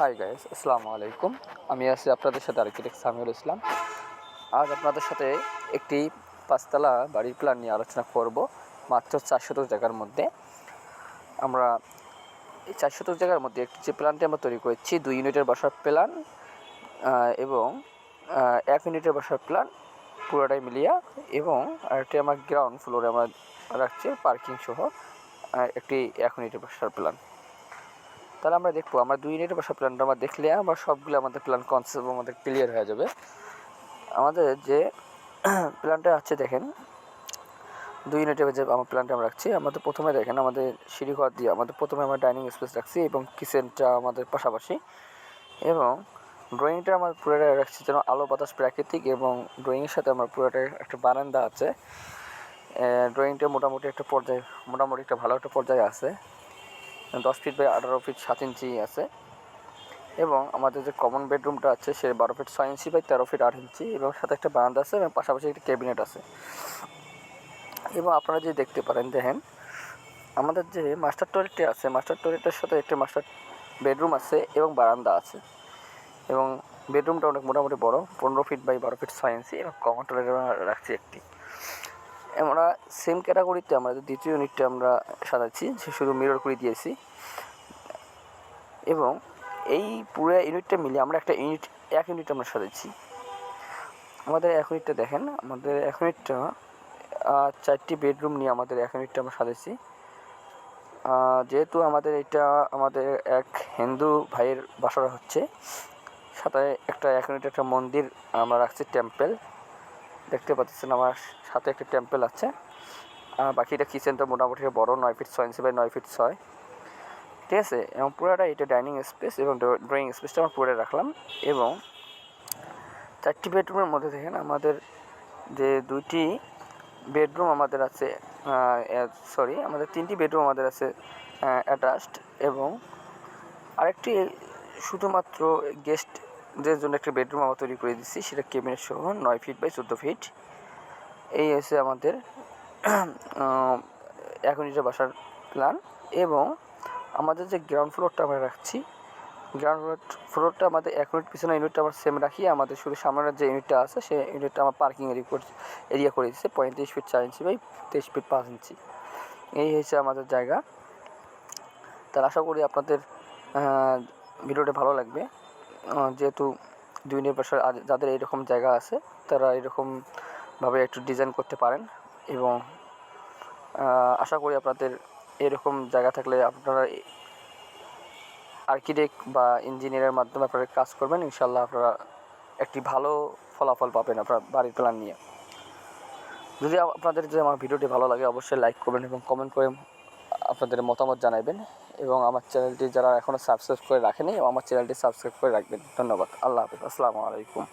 Hi guys আসসালামু আলাইকুম আমি আছি আপনাদের সাথে আর্কিটেক্ট সামিউল ইসলাম। আজ আপনাদের সাথে একটি পাঁচতলা বাড়ির প্ল্যান নিয়ে আলোচনা করব। মাত্র চারশত জায়গার মধ্যে। আমরা এই চারশত জায়গার মধ্যে একটি যে প্ল্যানটি আমরা তৈরি করেছি, দুই ইউনিটের বাসার প্ল্যান এবং এক ইউনিটের বাসার প্ল্যান পুরোটাই মিলিয়া, এবং আরেকটি আমার গ্রাউন্ড ফ্লোরে আমরা রাখছি পার্কিং সহ একটি এক ইউনিটের বাসার প্ল্যান তাহলে আমরা দেখব। আমরা দুই ইউনিটের বাসা প্ল্যানটা আমরা দেখলে আমার সবগুলো আমাদের প্ল্যান কনসেপ্ট আমাদের ক্লিয়ার হয়ে যাবে। আমাদের যে প্ল্যানটা আছে দেখেন, দুই ইউনিটের যে আমার প্ল্যানটা আমরা রাখছি আমাদের প্রথমে দেখেন আমাদের সিঁড়ি ঘর দিয়ে আমাদের প্রথমে আমরা ডাইনিং স্পেস রাখছি এবং কিচেনটা আমাদের পাশাপাশি। এবং ড্রয়িংটা আমার পুরোটা রাখছি যেন আলো বাতাস প্রাকৃতিক এবং ড্রয়িংয়ের সাথে আমার পুরোটা একটা বারান্দা আছে। ড্রয়িংটা মোটামুটি একটা পর্যায়ে, মোটামুটি একটা ভালো একটা পর্যায়ে আছে। দশ ফিট বাই আঠারো ফিট সাত ইঞ্চি আছে। এবং আমাদের যে কমন বেডরুমটা আছে, সে বারো ফিট ছয় ইঞ্চি বাই তেরো ফিট আট ইঞ্চি এবং সাথে একটা বারান্দা আছে এবং পাশাপাশি একটা ক্যাবিনেট আছে। এবং আপনারা যদি দেখতে পারেন, দেখেন, আমাদের যে মাস্টার টয়লেটটি আছে মাস্টার টয়লেটের সাথে একটি মাস্টার বেডরুম আছে এবং বারান্দা আছে। এবং বেডরুমটা অনেক মোটামুটি বড়, পনেরো ফিট বাই বারো ফিট ছয় ইঞ্চি এবং কমন টয়লেট রাখছি একটি। আমরা সেম ক্যাটাগরিতে আমরা দ্বিতীয় ইউনিটটা আমরা সাজাচ্ছি, সে শুধু মিরর করে দিয়েছি। এবং এই পুরো ইউনিটটা মিলে আমরা একটা ইউনিট এক ইউনিট আমরা সাজাচ্ছি। আমাদের এক ইউনিটটা দেখেন, আমাদের এক ইউনিটটা চারটি বেডরুম নিয়ে আমাদের এক ইউনিটটা আমরা সাজাচ্ছি। যেহেতু আমাদের এটা আমাদের এক হিন্দু ভাইয়ের বাসা হচ্ছে, সাথে একটা এক ইউনিট একটা মন্দির আমরা রাখছি টেম্পেল দেখতে পাচ্ছেন আমার সাথে একটা টেম্পেল আছে। আর বাকিটা কিচেনটা মোটামুটি বড়, নয় ফিট ছয় ইঞ্চি বাই নয় ফিট ছয়। ঠিক আছে? এবং পুরোটা এটা ডাইনিং স্পেস এবং ড্রয়িং স্পেসটা আমরা পুরোটা রাখলাম। এবং চারটি বেডরুমের মধ্যে দেখেন আমাদের যে দুইটি বেডরুম আমাদের আছে সরি আমাদের তিনটি বেডরুম আমাদের আছে অ্যাটাচড এবং আরেকটি শুধুমাত্র গেস্টদের জন্য একটা বেডরুম আমরা তৈরি করে দিচ্ছি সেটা কেবিনেট সহ নয় ফিট বাই চোদ্দ ফিট এই হচ্ছে আমাদের এক ইউনিটের বাসার প্ল্যান এবং আমাদের যে গ্রাউন্ড ফ্লোরটা আমরা রাখছি গ্রাউন্ড ফ্লোর ফ্লোরটা আমাদের এক ইউনিট পিছনে ইউনিটটা আমরা সেম রাখি আমাদের শুধু সামনের যে ইউনিটটা আছে সেই ইউনিটটা আমার পার্কিং এরিয়া করে দিচ্ছে পঁয়ত্রিশ ফিট চার ইঞ্চি বাই তেইশ ফিট পাঁচ ইঞ্চি এই হচ্ছে আমাদের জায়গা। তাহলে আশা করি আপনাদের ভিডিওটা ভালো লাগবে। যেহেতু দুই আজ- যাদের এরকম জায়গা আছে, তারা এরকমভাবে একটু ডিজাইন করতে পারেন এবং আশা করি আপনাদের এরকম জায়গা থাকলে আপনারা আর্কিটেক্ট বা ইঞ্জিনিয়ারের মাধ্যমে আপনারা কাজ করবেন। ইনশাল্লাহ আপনারা একটি ভালো ফলাফল পাবেন আপনার বাড়ির প্ল্যান নিয়ে। যদি আপনাদের যদি আমার ভিডিওটি ভালো লাগে, অবশ্যই লাইক করবেন এবং কমেন্ট করে আপনাদের মতামত জানাবেন এবং আমার চ্যানেলটি যারা এখনও সাবস্ক্রাইব করে রাখেনি, আমার চ্যানেলটি সাবস্ক্রাইব করে রাখবেন। ধন্যবাদ। আল্লাহ হাফিজ। আসসালামু আলাইকুম।